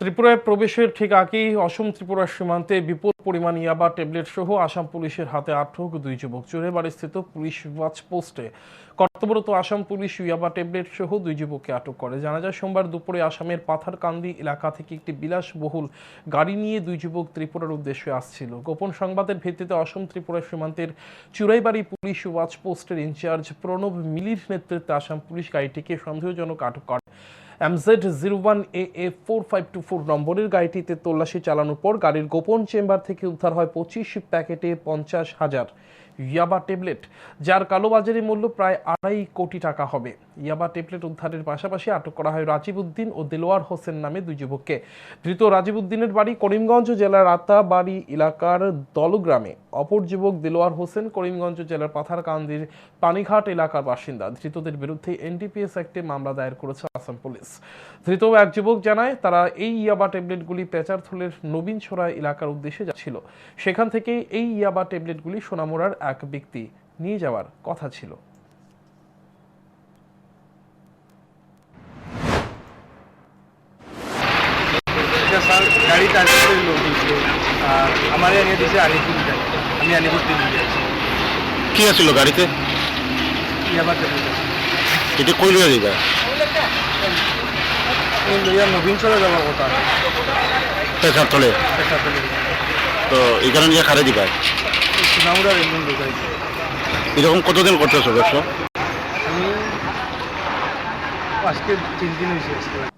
ত্রিপুরায় প্রবেশের ঠিক আগেই অসম ত্রিপুরা সীমান্তে বিপুল পরিমাণ ইয়াবা, ট্যাবলেট সহ আসাম পুলিশের হাতে আটক দুই যুবক চোরেবাড়িস্থিত পুলিশ ওয়াচ পোস্টে। কর্তব্যরত আসাম পুলিশ ইয়াবা, ট্যাবলেট সহ দুই যুবককে আটক করে। জানা যায়, সোমবার দুপুরে আসামের পাথারকান্দি এলাকা থেকে একটি বিলাসবহুল গাড়ি নিয়ে দুই যুবক ত্রিপুরার উদ্দেশ্যে আসছিল। গোপন সংবাদের ভিত্তিতে অসম ত্রিপুরা সীমান্তের চুরাইবাড়ি পুলিশ ওয়াচ পোস্টের ইনচার্জ প্রণব মিলির নেতৃত্বে আসাম পুলিশ গাড়িটিকে সন্দেহজনক আটক করে। MZ zero one A A four five two four নম্বরের গাড়িটিতে তল্লাশি চালানোর পর গাড়ির গোপন চেম্বার থেকে উদ্ধার হয় পঁচিশ প্যাকেটে পঞ্চাশ হাজার ইয়াবা ট্যাবলেট, যার কালোবাজারি মূল্য প্রায় আড়াই কোটি টাকা হবে। ইয়াবা ট্যাবলেট উদ্ধারের পাশাপাশি আটক করা হয় রাজীব উদ্দিন ও দেলোয়ার হোসেন নামে দুই যুবককে। ধৃত রাজীব উদ্দিনের বাড়ি করিমগঞ্জ জেলার আতাবাড়ি এলাকার দলগ্রামে। অপর যুবক দেলোয়ার হোসেন করিমগঞ্জ জেলার পাথারকান্দির পানিঘাট এলাকার বাসিন্দা। ধৃতদের বিরুদ্ধে এনডিপিএস একটি মামলা দায়ের করেছে আসাম পুলিশ। ধৃত এক যুবক জানায়, তারা এই ইয়াবা ট্যাবলেটগুলি পেচারথলের নবীন ছড়া এলাকার উদ্দেশ্যে যাচ্ছিল। সেখান থেকে এই ইয়াবা ট্যাবলেটগুলি সোনামুড়ার এক ব্যক্তি নিয়ে যাওয়ার কথা ছিল। আমার যায় আমি কি আছিল গাড়িতে? এটা? কই লইয়া যাইবা? লইয়া নবীন চলে যাওয়ার কথা। পেশার তলে? তো এখানে নিয়ে খারে দিবা? এরকম কতদিন করতেছো ব্যবসা? আমি আজকে তিন দিন হয়েছে আজকে।